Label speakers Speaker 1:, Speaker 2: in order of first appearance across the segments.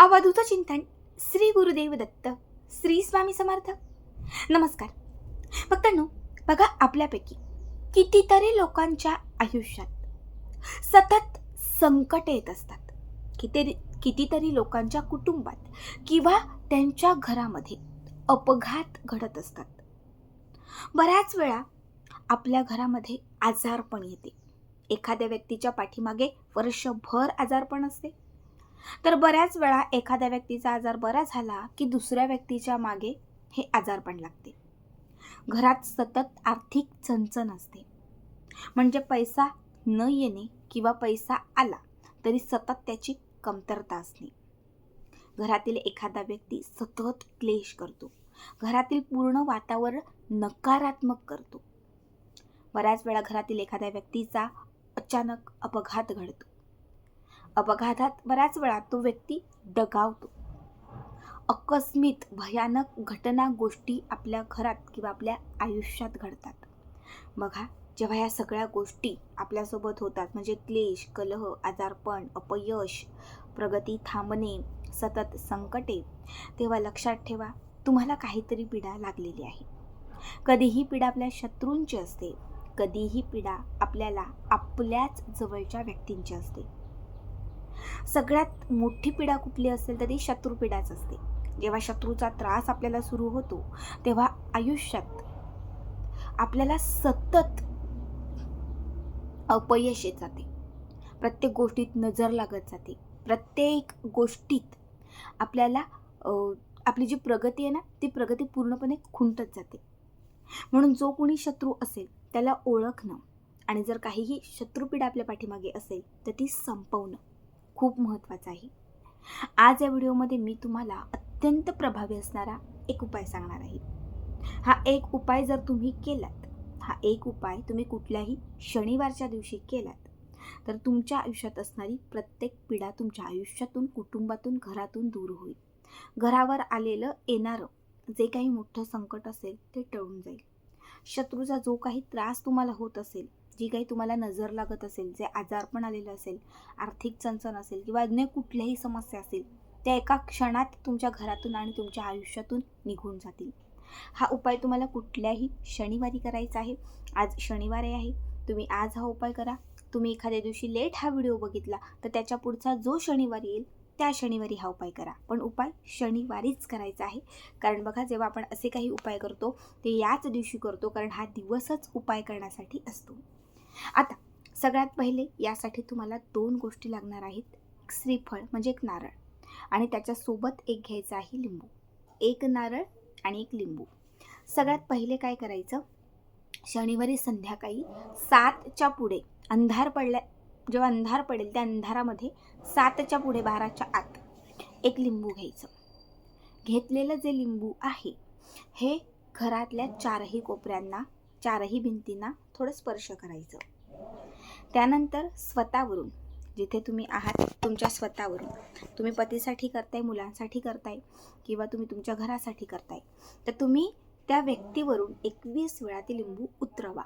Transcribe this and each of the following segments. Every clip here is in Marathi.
Speaker 1: अवधूत चिंतन श्री गुरुदेव दत्त श्री स्वामी समर्थ. नमस्कार. भक्तांनो बघा आपल्यापैकी कितीतरी लोकांच्या आयुष्यात सतत संकट येत असतात. किती कितीतरी लोकांच्या कुटुंबात किंवा त्यांच्या घरामध्ये अपघात घडत असतात. बऱ्याच वेळा आपल्या घरामध्ये आजारपण येते. एखाद्या व्यक्तीच्या पाठीमागे वर्षभर आजारपण असते. तर बऱ्याच वेळा एखाद्या व्यक्तीचा आजार बरा झाला की दुसऱ्या व्यक्तीच्या मागे हे आजारपण लागते. घरात सतत आर्थिक चणचण असते. म्हणजे पैसा न येणे किंवा पैसा आला तरी सतत त्याची कमतरता असणे. घरातील एखादा व्यक्ती सतत क्लेश करतो. घरातील पूर्ण वातावरण नकारात्मक करतो. बऱ्याच वेळा घरातील एखाद्या व्यक्तीचा अचानक अपघात घडतो. अपघातात बऱ्याच वेळा तो व्यक्ती दगावतो. अकस्मित भयानक घटना गोष्टी आपल्या घरात किंवा आपल्या आयुष्यात घडतात. बघा जेव्हा ह्या सगळ्या गोष्टी आपल्यासोबत होतात म्हणजे क्लेश कलह आजारपण अपयश प्रगती थांबणे सतत संकटे तेव्हा लक्षात ठेवा तुम्हाला काहीतरी पीडा लागलेली आहे. कधीही पीडा आपल्या शत्रूंची असते कधीही पीडा आपल्याला आपल्याच जवळच्या व्यक्तींची असते. सगळ्यात मोठी पीडा कुठली असेल तर ती शत्रुपीडाच असते. जेव्हा शत्रूचा त्रास आपल्याला सुरू होतो तेव्हा आयुष्यात आपल्याला सतत अपयश येत जाते. प्रत्येक गोष्टीत नजर लागत जाते. प्रत्येक गोष्टीत आपल्याला आपली जी प्रगती आहे ना ती प्रगती पूर्णपणे खुंटत जाते. म्हणून जो कोणी शत्रू असेल त्याला ओळखणं आणि जर काहीही शत्रुपीडा आपल्या पाठीमागे असेल तर ती संपवणं. खूप महत्त्वाचं आहे. आज या व्हिडिओमध्ये मी तुम्हाला अत्यंत प्रभावी असणारा एक उपाय सांगणार आहे. हा एक उपाय जर तुम्ही केलात हा एक उपाय तुम्ही कुठल्याही शनिवारच्या दिवशी केलात तर तुमच्या आयुष्यात असणारी प्रत्येक पिढा तुमच्या आयुष्यातून कुटुंबातून घरातून दूर होईल. घरावर आलेलं येणारं जे काही मोठं संकट असेल ते टळून जाईल. शत्रूचा जो काही त्रास तुम्हाला होत असेल जी काही तुम्हाला नजर लागत असेल जे आजारपण आलेलं असेल आर्थिक चणचण असेल किंवा अन्य कुठल्याही समस्या असेल त्या एका क्षणात तुमच्या घरातून आणि तुमच्या आयुष्यातून निघून जातील. हा उपाय तुम्हाला कुठल्याही शनिवारी करायचा आहे. आज शनिवार आहे. तुम्ही आज हा उपाय करा. तुम्ही एखाद्या दिवशी लेट हा व्हिडिओ बघितला तर त्याच्या पुढचा जो शनिवार येईल त्या शनिवारी हा उपाय करा. पण उपाय शनिवारीच करायचा आहे. कारण बघा जेव्हा आपण असे काही उपाय करतो ते याच दिवशी करतो कारण हा दिवसच उपाय करण्यासाठी असतो. आता सगळ्यात पहिले यासाठी तुम्हाला दोन गोष्टी लागणार आहेत. एक श्रीफळ म्हणजे एक नारळ. आणि त्याच्यासोबत एक घ्यायचं आहे लिंबू. एक नारळ आणि एक लिंबू. सगळ्यात पहिले काय करायचं? शनिवारी संध्याकाळी सातच्या पुढे अंधार पडल्या जेव्हा अंधार पडेल त्या अंधारामध्ये सातच्या पुढे बाराच्या आत एक लिंबू घ्यायचं. घेतलेलं जे लिंबू आहे हे घरातल्या चारही कोपऱ्यांना चारही भिंतींना थोडं स्पर्श करायचं. त्यानंतर स्वतःवरून जिथे तुम्ही आहात तुमच्या स्वतःवरून. तुम्ही पतीसाठी करताय मुलांसाठी करताय किंवा तुम्ही तुमच्या घरासाठी करताय तर तुम्ही त्या व्यक्तीवरून एकवीस वेळा ते लिंबू उतरवा.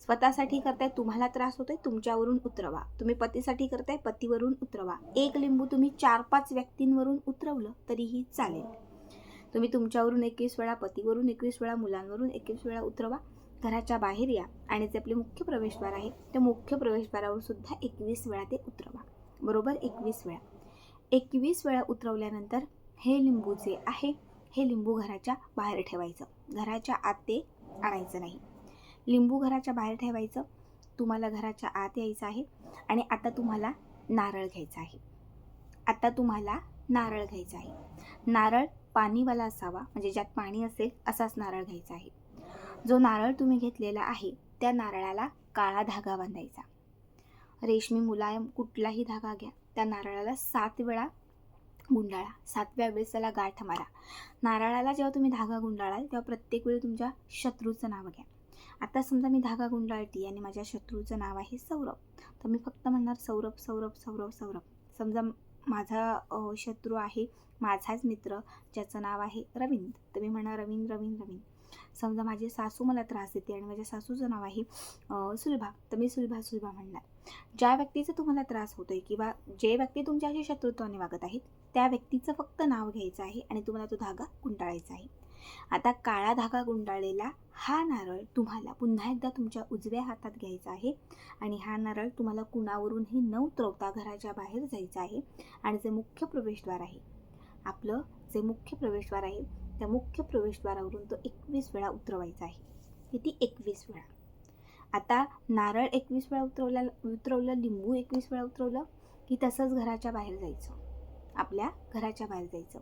Speaker 1: स्वतःसाठी करताय तुम्हाला त्रास होतोय तुमच्यावरून उतरवा. तुम्ही पतीसाठी करताय पतीवरून उतरवा. एक लिंबू तुम्ही चार पाच व्यक्तींवरून उतरवलं तरीही चालेल. तुम्ही तुमच्यावरून एकवीस वेळा पतीवरून एकवीस वेळा मुलांवरून एकवीस वेळा उतरवा. घराच्या बाहेर या आणि जे आपले मुख्य प्रवेशद्वार आहे त्या मुख्य प्रवेशद्वारावर सुद्धा एकवीस वेळा ते उतरवा. बरोबर? एकवीस वेळा. एकवीस वेळा उतरवल्यानंतर हे लिंबू जे आहे हे लिंबू घराच्या बाहेर ठेवायचं. घराच्या आत ते आणायचं नाही. लिंबू घराच्या बाहेर ठेवायचं. तुम्हाला घराच्या आत यायचं आहे आणि आता तुम्हाला नारळ घ्यायचा आहे. आता तुम्हाला नारळ घ्यायचा आहे. नारळ पाणीवाला असावा म्हणजे ज्यात पाणी असेल असाच नारळ घ्यायचा आहे. जो नारळ तुम्ही घेतलेला आहे त्या नारळाला काळा धागा बांधायचा. रेशमी मुलायम कुठलाही धागा घ्या. त्या नारळाला सात वेळा गुंडाळा. सातव्या वेळेस त्याला गाठ मारा. नारळाला जेव्हा तुम्ही धागा गुंडाळाल तेव्हा प्रत्येक वेळी तुमच्या शत्रूचं नाव घ्या. आता समजा मी धागा गुंडाळती आणि माझ्या शत्रूचं नाव आहे सौरभ. तर मी फक्त म्हणणार सौरभ सौरभ सौरभ सौरभ. समजा माझा शत्रू आहे माझाच मित्र ज्याचं नाव आहे रवींद्र. तर मी म्हणणार रवींद्र रवींद्र रवींद्र. समजा माझी सासू मला त्रास देते आणि माझ्या सासूचं नाव आहे सुलभा. तर मी सुलभा सुलभा म्हणणार. ज्या व्यक्तीचा तुम्हाला त्रास होतोय किंवा जे व्यक्ती तुमच्याशी शत्रुत्वाने वागत आहेत त्या व्यक्तीचं फक्त नाव घ्यायचं आहे आणि तुम्हाला तो धागा गुंटाळायचा आहे. आता काळा धागा गुंडाळलेला हा नारळ तुम्हाला पुन्हा एकदा तुमच्या उजव्या हातात घ्यायचा आहे आणि हा नारळ तुम्हाला कुणावरूनही न उतरवता घराच्या बाहेर जायचा आहे आणि जे मुख्य प्रवेशद्वार आहे आपलं जे मुख्य प्रवेशद्वार आहे त्या मुख्य प्रवेशद्वारावरून तो एकवीस वेळा उतरवायचा आहे. किती? एकवीस वेळा. आता नारळ एकवीस वेळा उतरवल्या उतरवलं लिंबू एकवीस वेळा उतरवलं की तसंच घराच्या बाहेर जायचं. आपल्या घराच्या बाहेर जायचं.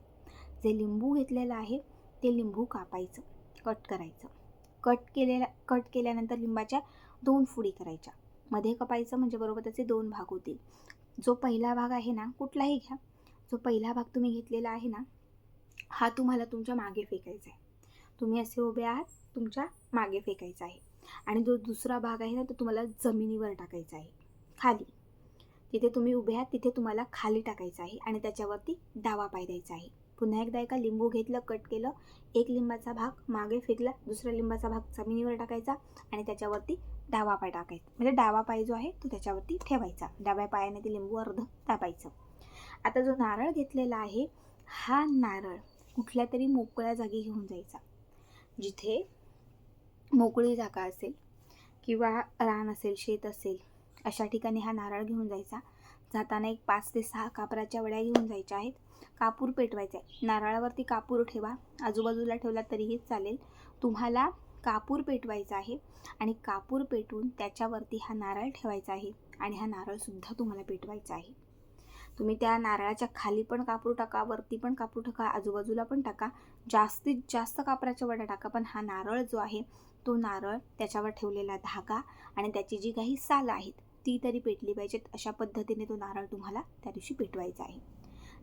Speaker 1: जे लिंबू घेतलेलं आहे ते लिंबू कापायचं कट करायचं. कट केलेल्या कट केल्यानंतर लिंबाच्या दोन फुडी करायच्या. मध्ये कपायचं म्हणजे बरोबर त्याचे दोन भाग होतील. जो पहिला भाग आहे ना कुठलाही घ्या. जो पहिला भाग तुम्ही घेतलेला आहे ना हा तुम्हाला तुमच्या मागे फेकायचा आहे. तुम्ही असे उभे आहात तुमच्या मागे फेकायचा आहे. आणि जो दुसरा भाग आहे ना तो तुम्हाला जमिनीवर टाकायचा आहे. खाली. तिथे तुम्ही उभे आहात तिथे तुम्हाला खाली टाकायचं आहे आणि त्याच्यावरती डावा पाय द्यायचा आहे. पुन्हा एकदा एका लिंबू घेतलं कट केलं एक लिंबाचा भाग मागे फेकला दुसरा लिंबाचा भाग जमिनीवर टाकायचा आणि त्याच्यावरती डावा पाय टाकायचा. म्हणजे डावा पाय जो आहे तो त्याच्यावरती ठेवायचा. डाव्या पायाने ते लिंबू अर्ध दाबायचं आता जो नारळ घेतलेला आहे हा नारळ कुठल्या तरी मोकळ्या जागी घेऊन जायचा. जिथे मोकळी जागा असेल किंवा रान असेल शेत असेल अशा ठिकाणी हा नारळ घेऊन जायचा. जाताना एक पाच ते सहा कापराच्या वड्या घेऊन जायच्या आहेत. कापूर पेटवायचा आहे. नारळावरती कापूर ठेवा. आजूबाजूला ठेवला तरीही चालेल. तुम्हाला कापूर पेटवायचा आहे आणि कापूर पेटवून त्याच्यावरती हा नारळ ठेवायचा आहे आणि हा नारळसुद्धा तुम्हाला पेटवायचा आहे. तुम्ही त्या नारळाच्या खाली पण कापूर टाका वरती पण कापूर टाका आजूबाजूला पण टाका. जास्तीत जास्त कापराच्या वड्या टाका पण हा नारळ जो आहे तो नारळ त्याच्यावर ठेवलेला धागा आणि त्याची जी काही साल आहेत ती तरी पेटली पाहिजेत. अशा पद्धतीने तो नारळ तुम्हाला त्या दिवशी पेटवायचा आहे.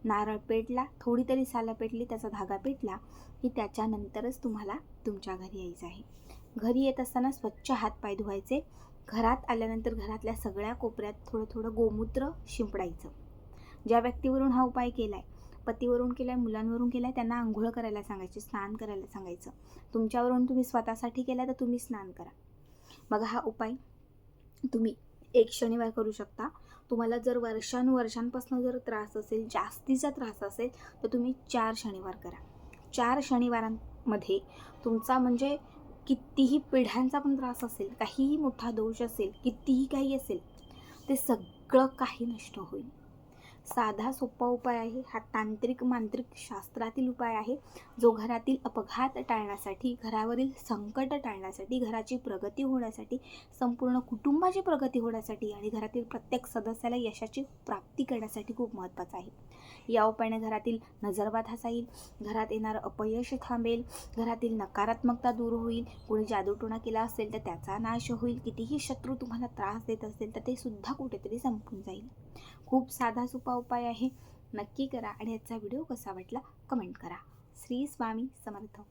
Speaker 1: नारळ पेटला थोडी तरी सालं पेटली त्याचा धागा पेटला की त्याच्यानंतरच तुम्हाला तुमच्या घरी यायचं आहे. घरी येत असताना स्वच्छ हात पाय धुवायचे. घरात आल्यानंतर घरातल्या सगळ्या कोपऱ्यात थोडं थोडं गोमूत्र शिंपडायचं. ज्या व्यक्तीवरून हा उपाय केला आहे पतीवरून केला आहे मुलांवरून केला आहे त्यांना आंघोळ करायला सांगायची स्नान करायला सांगायचं. तुमच्यावरून तुम्ही स्वतःसाठी केला तर तुम्ही स्नान करा. बघा हा उपाय तुम्ही एक शनिवार करू शकता. तुम्हाला जर वर्षानुवर्षांपासून जर त्रास असेल जास्तीचा त्रास असेल तर तुम्ही चार शनिवार करा. चार शनिवारांमध्ये तुमचा म्हणजे कितीही पिढ्यांचा पण त्रास असेल काहीही मोठा दोष असेल कितीही काही असेल ते सगळं काही नष्ट होईल. साधा सोपा उपाय आहे. हा तांत्रिक मांत्रिक शास्त्रातील उपाय आहे जो घरातील अपघात टाळण्यासाठी घरावरील संकट टाळण्यासाठी घराची प्रगती होण्यासाठी संपूर्ण कुटुंबाची प्रगती होण्यासाठी आणि घरातील प्रत्येक सदस्याला यशाची प्राप्ती करण्यासाठी खूप महत्त्वाचा आहे. या उपायाने घरातील नजरबाधा जाईल घरात येणारं अपयश थांबेल घरातील नकारात्मकता दूर होईल. कोणी जादूटोणा केला असेल तर त्याचा नाश होईल. कितीही शत्रू तुम्हाला त्रास देत असेल तर ते सुद्धा कुठेतरी संपून जाईल. खूप साधा सोपा उपाय आहे. नक्की करा आणि याचा व्हिडिओ कसा वाटला कमेंट करा. श्री स्वामी समर्थ.